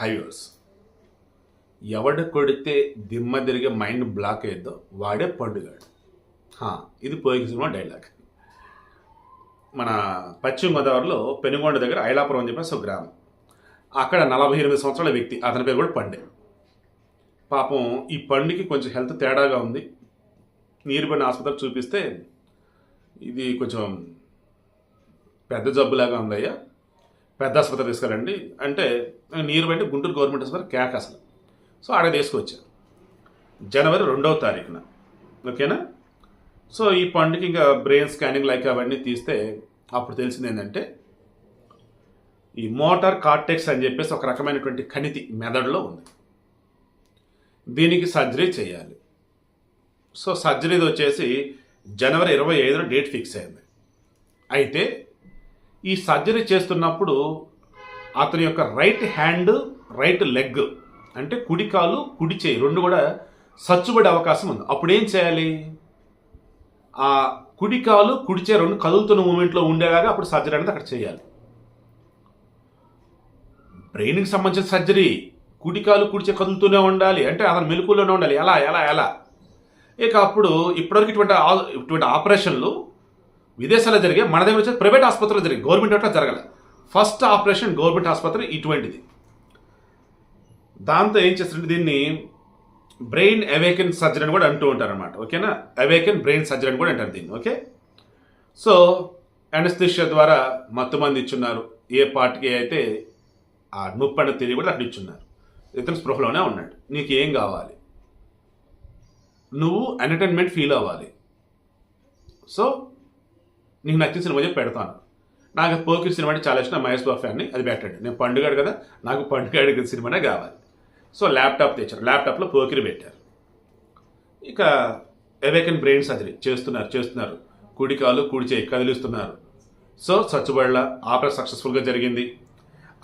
హైవర్స్ ఎవడు కొడితే దిమ్మ తిరిగే మైండ్ బ్లాక్ అయ్యిద్దో వాడే పండుగాడు. ఇది పోయిక సినిమా డైలాగ్. మన పశ్చిమ గోదావరిలో పెనుగొండ దగ్గర ఐలాపురం అని చెప్పేసి ఒక గ్రామం. అక్కడ నలభై ఎనిమిది సంవత్సరాల వ్యక్తి అతని పేరు కూడా పండే. పాపం ఈ పండుకి కొంచెం హెల్త్ తేడాగా ఉంది. నీరుబడిన ఆసుపత్రికి చూపిస్తే ఇది కొంచెం పెద్ద జబ్బులాగా ఉందయ్యా. పెద్ద ఆసుపత్రి తీసుకెళ్ళండి. అంటే నీరు బయట గుంటూరు గవర్నమెంట్ ఆసుపత్రి క్యాక్ అసలు సో ఆడ తీసుకొచ్చాను జనవరి రెండవ తారీఖున. ఓకేనా? సో ఈ పండుగ ఇంకా బ్రెయిన్ స్కానింగ్ లైక్ అవన్నీ తీస్తే అప్పుడు తెలిసింది ఏంటంటే ఈ మోటార్ కార్టెక్స్ అని చెప్పేసి ఒక రకమైనటువంటి కణితి మెదడులో ఉంది. దీనికి సర్జరీ చేయాలి. సో సర్జరీది వచ్చేసి జనవరి ఇరవై ఐదున డేట్ ఫిక్స్ అయింది. అయితే ఈ సర్జరీ చేస్తున్నప్పుడు అతని యొక్క రైట్ హ్యాండ్ రైట్ లెగ్ అంటే కుడి కాలు కుడి చేయి రెండు కూడా సచ్చుబడే అవకాశం ఉంది. అప్పుడు ఏం చేయాలి? ఆ కుడి కాలు కుడి చేయి రెండు కదులుతున్న మూమెంట్లో ఉండేలాగా అప్పుడు సర్జరీ అనేది అక్కడ చేయాలి. బ్రెయిన్కి సంబంధించిన సర్జరీ కుడి కాలు కుడి చేయి కదులుతూనే ఉండాలి. అంటే అతను మెలకులోనే ఉండాలి. ఎలా ఎలా ఎలా? ఇక అప్పుడు ఇప్పటివరకు ఇటువంటి ఇటువంటి ఆపరేషన్లు విదేశాల్లో జరిగే మన దగ్గర వచ్చే ప్రైవేట్ ఆసుపత్రిలో జరిగే గవర్నమెంట్ అట్లా జరగల. ఫస్ట్ ఆపరేషన్ గవర్నమెంట్ ఆసుపత్రి ఇటువంటిది. దాంతో ఏం చేస్తారంటే దీన్ని బ్రెయిన్ అవేకెన్ సర్జరీ అని కూడా అంటూ ఉంటారు అనమాట ఓకేనా? అవేకెన్ బ్రెయిన్ సర్జరీ అని కూడా అంటారు దీన్ని. ఓకే? సో అనస్థిషియా ద్వారా మత్తు మంది ఇచ్చున్నారు. ఏ పార్టీకి అయితే ఆ నొప్పి అన్న తెలియ కూడా అక్కడ ఇచ్చున్నారు. ఇతను స్పృహలోనే ఉన్నాడు. నీకు ఏం కావాలి? నువ్వు ఎంటర్టైన్మెంట్ ఫీల్ అవ్వాలి. సో నీకు నచ్చిన సినిమా చెప్పి పెడతాను. నాకు పోకిరి సినిమా అంటే చాలా ఇష్టం. మహేష్ బాబు ఫ్యాన్ని అది పెట్టండి నేను పండుగాడు కదా నాకు పండుగాడు సినిమానే కావాలి. సో ల్యాప్టాప్ తెచ్చారు. ల్యాప్టాప్లో పోకిరి పెట్టారు. ఇక ఎవేకన్ బ్రెయిన్ సర్జరీ చేస్తున్నారు చేస్తున్నారు. కుడి కాలు కుడి చేయి కదిలిస్తున్నారు. సో సచ్చుబళ్ళ ఆపరేషన్ సక్సెస్ఫుల్గా జరిగింది.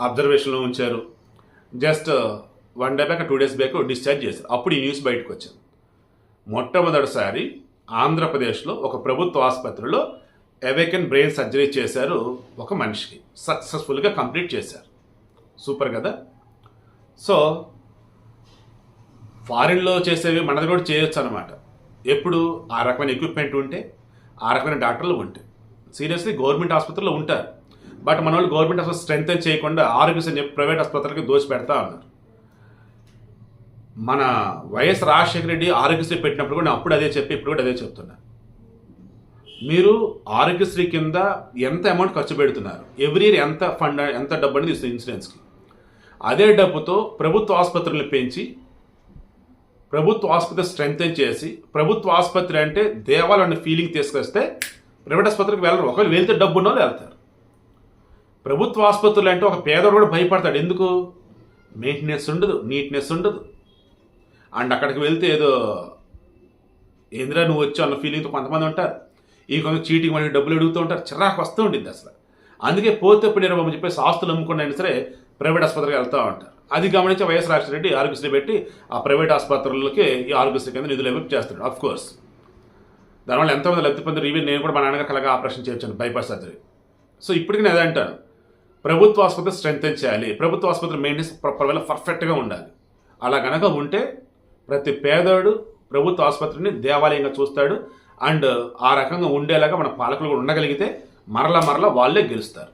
అబ్జర్వేషన్లో ఉంచారు. Just one day back two days back discharge చేశారు. అప్పుడు ఈ న్యూస్ బయటకు వచ్చింది. మొట్టమొదటిసారి ఆంధ్రప్రదేశ్లో ఒక ప్రభుత్వ ఆసుపత్రిలో అవేకెన్ బ్రెయిన్ సర్జరీ చేశారు ఒక మనిషికి. సక్సెస్ఫుల్గా కంప్లీట్ చేశారు. సూపర్ కదా? సో ఫారిన్లో చేసేవి మనది కూడా చేయొచ్చు అనమాట ఎప్పుడు? ఆ రకమైన ఎక్విప్మెంట్ ఉంటే ఆ రకమైన డాక్టర్లు ఉంటే. సీరియస్లీ గవర్నమెంట్ ఆసుపత్రిలో ఉంటారు. బట్ మన వాళ్ళు గవర్నమెంట్ ఆసుపత్రి స్ట్రెంగ్ చేయకుండా ఆరోగ్యశ్రీ చెప్పి ప్రైవేట్ ఆసుపత్రికి దోచి పెడతా ఉన్నారు. మన వైఎస్ రాజశేఖర రెడ్డి ఆరోగ్యశ్రీ పెట్టినప్పుడు కూడా నేను అప్పుడు అదే చెప్పి ఇప్పుడు కూడా అదే చెప్తున్నా. మీరు ఆరోగ్యశ్రీ కింద ఎంత అమౌంట్ ఖర్చు పెడుతున్నారు? ఎవ్రీ ఇయర్ ఎంత ఫండ్ ఎంత డబ్బు అనేది ఇస్తుంది ఇన్సూరెన్స్కి. అదే డబ్బుతో ప్రభుత్వ ఆసుపత్రులను పెంచి ప్రభుత్వ ఆసుపత్రి స్ట్రెంగ్త్ చేసి ప్రభుత్వ ఆసుపత్రి అంటే దేవాలన్న ఫీలింగ్ తీసుకొస్తే ప్రైవేట్ ఆసుపత్రికి వెళ్ళరు. ఒకవేళ వెళ్తే డబ్బు ఉన్న వెళ్తారు. ప్రభుత్వ ఆసుపత్రులు అంటే ఒక పేదవాడు కూడా భయపడతాడు. ఎందుకు? మెయింటెనెన్స్ ఉండదు నీట్నెస్ ఉండదు. అండ్ అక్కడికి వెళ్తే ఏదో ఏందిరా నువ్వు వచ్చావు అన్న ఫీలింగ్తో కొంతమంది ఉంటారు. ఈ కొంత చీటింగ్ మనకి డబ్బులు అడుగుతూ ఉంటారు. చిరాకు వస్తూ ఉండింది అసలు. అందుకే పోతే ఇప్పుడు చెప్పేసి ఆస్తులు అమ్ముకున్నైనా సరే ప్రైవేట్ ఆసుపత్రికి వెళ్తూ ఉంటారు. అది గమనించి వైఎస్ రాజశేఖర రెడ్డి ఆరోగ్యశ్రీ పెట్టి ఆ ప్రైవేట్ ఆసుపత్రులకి ఈ ఆరోగ్యశ్రీ కింద నిధులు ఇవ్వక చేస్తున్నాడు. ఆఫ్ కోర్స్ దానివల్ల ఎంతోమంది లబ్ధి పొందారు. ఈవెన్ నేను కూడా మా నాన్నగారు కలగా ఆపరేషన్ చేయొచ్చాను బైపాస్ సర్జరీ సో ఇప్పటికీ నేను అదే అంటాను. ప్రభుత్వ ఆసుపత్రి స్ట్రెంగ్తన్ చేయాలి. ప్రభుత్వ ఆసుపత్రి మెయింటెనెన్స్ ప్రొవైల్ పర్ఫెక్ట్గా ఉండాలి. అలా కనుక ఉంటే ప్రతి పేదోడు ప్రభుత్వ ఆసుపత్రిని దేవాలయంగా చూస్తాడు. అండ్ ఆ రకంగా ఉండేలాగా మన పాలకులు కూడా ఉండగలిగితే మరలా మరలా వాళ్ళే గెలుస్తారు.